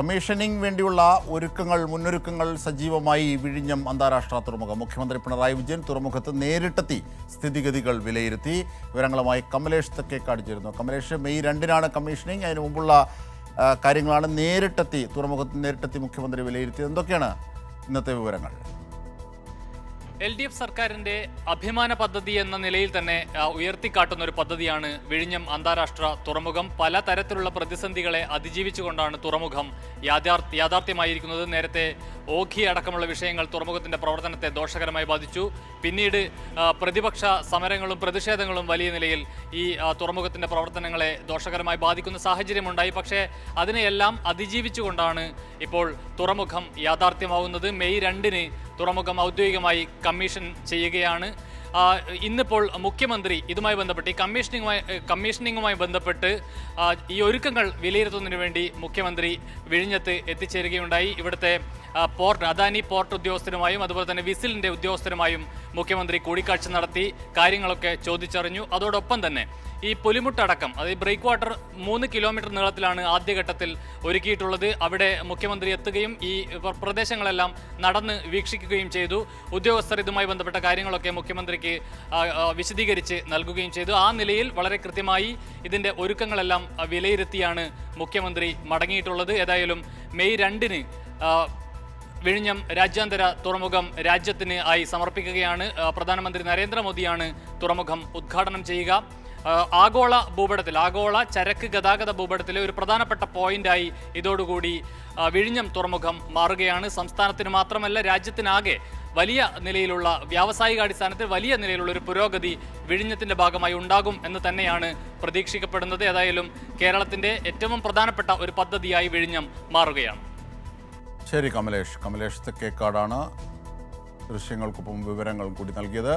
Commissioning വേണ്ടിയുള്ള ഒരുക്കങ്ങൾ മുന്നൊരുക്കങ്ങൾ സജീവമായി വിഴിഞ്ഞം അന്താരാഷ്ട്ര തുറമുഖം. മുഖ്യമന്ത്രി പിണറായി വിജയൻ തുറമുഖത്ത് നേരിട്ടെത്തി സ്ഥിതിഗതികൾ വിലയിരുത്തി. വിവരങ്ങളുമായി കമലേഷ് തെക്കേക്കാട് ചേരുന്നു. കമലേഷ് മെയ് രണ്ടിനാണ് കമ്മീഷനിങ്. അതിന് മുമ്പുള്ള കാര്യങ്ങളാണ് നേരിട്ടെത്തി തുറമുഖത്ത് നേരിട്ടെത്തി മുഖ്യമന്ത്രി വിലയിരുത്തിയത്. എന്തൊക്കെയാണ് ഇന്നത്തെ വിവരങ്ങൾ? എൽ ഡി എഫ് സർക്കാരിന്റെ അഭിമാന പദ്ധതി എന്ന നിലയിൽ തന്നെ ഉയർത്തിക്കാട്ടുന്ന ഒരു പദ്ധതിയാണ് വിഴിഞ്ഞം അന്താരാഷ്ട്ര തുറമുഖം. പല തരത്തിലുള്ള പ്രതിസന്ധികളെ അതിജീവിച്ചുകൊണ്ടാണ് തുറമുഖം യാഥാർത്ഥ്യമായിരിക്കുന്നത്. നേരത്തെ ഓഖി അടക്കമുള്ള വിഷയങ്ങൾ തുറമുഖത്തിന്റെ പ്രവർത്തനത്തെ ദോഷകരമായി ബാധിച്ചു. പിന്നീട് പ്രതിപക്ഷ സമരങ്ങളും പ്രതിഷേധങ്ങളും വലിയ നിലയിൽ ഈ തുറമുഖത്തിന്റെ പ്രവർത്തനങ്ങളെ ദോഷകരമായി ബാധിക്കുന്ന സാഹചര്യമുണ്ടായി. പക്ഷേ അതിനെയെല്ലാം അതിജീവിച്ചുകൊണ്ടാണ് ഇപ്പോൾ തുറമുഖം യാഥാർത്ഥ്യമാവുന്നത്. മെയ് രണ്ടിന് തുറമുഖം ഔദ്യോഗികമായി കമ്മീഷൻ ചെയ്യുകയാണ്. ഇന്നിപ്പോൾ മുഖ്യമന്ത്രി ഇതുമായി ബന്ധപ്പെട്ട് ഈ കമ്മീഷനിങ്ങുമായി കമ്മീഷനിങ്ങുമായി ബന്ധപ്പെട്ട് ഈ ഒരുക്കങ്ങൾ വിലയിരുത്തുന്നതിന് വേണ്ടി മുഖ്യമന്ത്രി വിഴിഞ്ഞത്ത് എത്തിച്ചേരുകയുണ്ടായി. ഇവിടുത്തെ പോർട്ട് അദാനി പോർട്ട് ഉദ്യോഗസ്ഥരുമായും അതുപോലെ തന്നെ വിസിലിന്റെ ഉദ്യോഗസ്ഥരുമായും മുഖ്യമന്ത്രി കൂടിക്കാഴ്ച നടത്തി കാര്യങ്ങളൊക്കെ ചോദിച്ചറിഞ്ഞു. അതോടൊപ്പം തന്നെ ഈ പുലിമുട്ടടക്കം അത് ബ്രേക്ക് വാട്ടർ മൂന്ന് കിലോമീറ്റർ നീളത്തിലാണ് ആദ്യഘട്ടത്തിൽ ഒരുക്കിയിട്ടുള്ളത്. അവിടെ മുഖ്യമന്ത്രി എത്തുകയും ഈ പ്ര- പ്രദേശങ്ങളെല്ലാം നടന്ന് വീക്ഷിക്കുകയും ചെയ്തു. ഉദ്യോഗസ്ഥർ ഇതുമായി ബന്ധപ്പെട്ട കാര്യങ്ങളൊക്കെ മുഖ്യമന്ത്രിക്ക് വിശദീകരിച്ച് നൽകുകയും ചെയ്തു. ആ നിലയിൽ വളരെ കൃത്യമായി ഇതിന്റെ ഒരുക്കങ്ങളെല്ലാം വിലയിരുത്തിയാണ് മുഖ്യമന്ത്രി മടങ്ങിയിട്ടുള്ളത്. ഏതായാലും മെയ് രണ്ടിന് വിഴിഞ്ഞം രാജ്യാന്തര തുറമുഖം രാജ്യത്തിന് ആയി സമർപ്പിക്കുകയാണ്. പ്രധാനമന്ത്രി നരേന്ദ്രമോദിയാണ് തുറമുഖം ഉദ്ഘാടനം ചെയ്യുക. ആഗോള ഭൂപടത്തിൽ ആഗോള ചരക്ക് ഗതാഗത ഭൂപടത്തിലെ ഒരു പ്രധാനപ്പെട്ട പോയിന്റായി ഇതോടുകൂടി വിഴിഞ്ഞം തുറമുഖം മാറുകയാണ്. സംസ്ഥാനത്തിന് മാത്രമല്ല രാജ്യത്തിനാകെ വലിയ നിലയിലുള്ള വ്യാവസായിക അടിസ്ഥാനത്തിൽ വലിയ നിലയിലുള്ള ഒരു പുരോഗതി വിഴിഞ്ഞത്തിന്റെ ഭാഗമായി ഉണ്ടാകും എന്ന് തന്നെയാണ് പ്രതീക്ഷിക്കപ്പെടുന്നത്. ഏതായാലും കേരളത്തിന്റെ ഏറ്റവും പ്രധാനപ്പെട്ട ഒരു പദ്ധതിയായി വിഴിഞ്ഞം മാറുകയാണ്. ശരി കമലേഷ്. കമലേഷ് തെക്കേക്കാടാണ് ദൃശ്യങ്ങൾക്കൊപ്പം വിവരങ്ങൾ കൂടി നൽകിയത്.